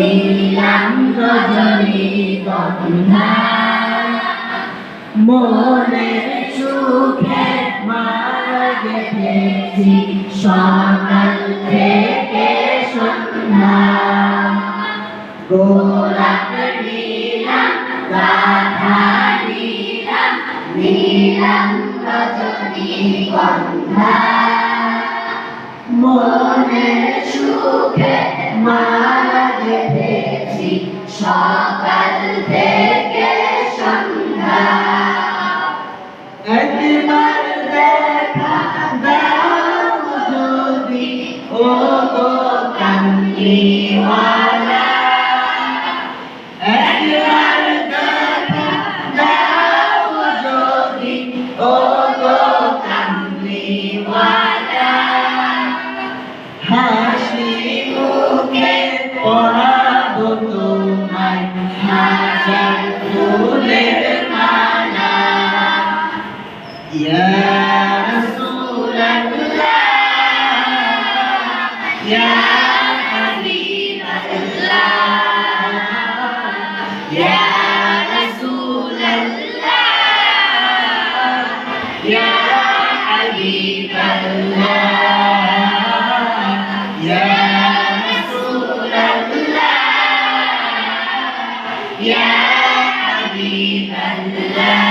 দিলাম রজনীগন্ধা মনের সুখে মালা গেথেছি সকাল থেকে সন্ধ্যা গোলাপ নিলাম গাধা নিলাম নিলাম রজনীগন্ধা মনের সকাল থেকে সন্ধ্যা। একবার দেখা দাও যদি, ও গো কান্দিওয়ালা একবার দেখা দাও যদি, ও গো কান্দিওয়ালা হাসি মুখে পড়াবো Ya Rasulullah Ya Habibullah, Ya Rasulullah Ya Habibullah, Ya Rasulullah Ya Habibullah.